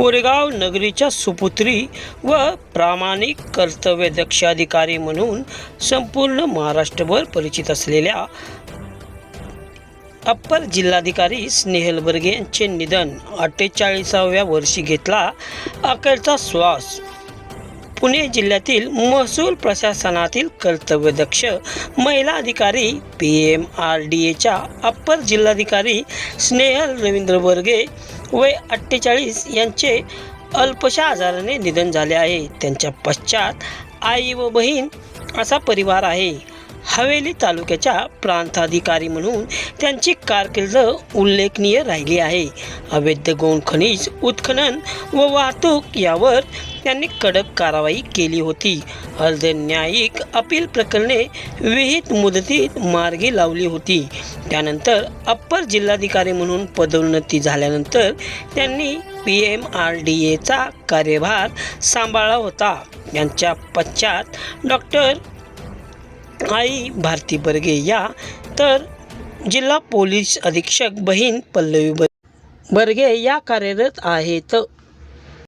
कोरेगाव नगरीच्या सुपुत्री व प्रामाणिक कर्तव्य अधिकारी म्हणून संपूर्ण महाराष्ट्रभर परिचित असलेल्या अप्पर जिल्हाधिकारी स्नेहल बर्गे यांचे निधन अठ्ठेचाळीसाव्या वर्षी घेतला अखेरचा श्वास. पुणे जिल्ह्यातील महसूल प्रशासनातील कर्तव्यदक्ष महिला अधिकारी पी एम आर डी एच्या अप्पर जिल्हाधिकारी स्नेहल रवींद्र बर्गे वय अठ्ठेचाळीस यांचे अल्पशा आजाराने निधन झाले आहे. त्यांच्या पश्चात आई व बहीण असा परिवार आहे. हवेली तालुक्याच्या प्रांताधिकारी म्हणून त्यांची कारकीर्द उल्लेखनीय राहिली आहे. अवैध गौण खनिज उत्खनन व वाहतूक यावर त्यांनी कडक कारवाई केली होती. अर्ध न्यायिक अपील प्रकरणे विहित मुदतीत मार्गी लावली होती. त्यानंतर अप्पर जिल्हाधिकारी म्हणून पदोन्नती झाल्यानंतर त्यांनी पी एम आर डी एचा कार्यभार सांभाळला होता. यांच्या पश्चात डॉक्टर आई भारती बर्गे या तर जिल्हा पोलीस अधीक्षक बहीण पल्लवी बर्गे या कार्यरत आहेत.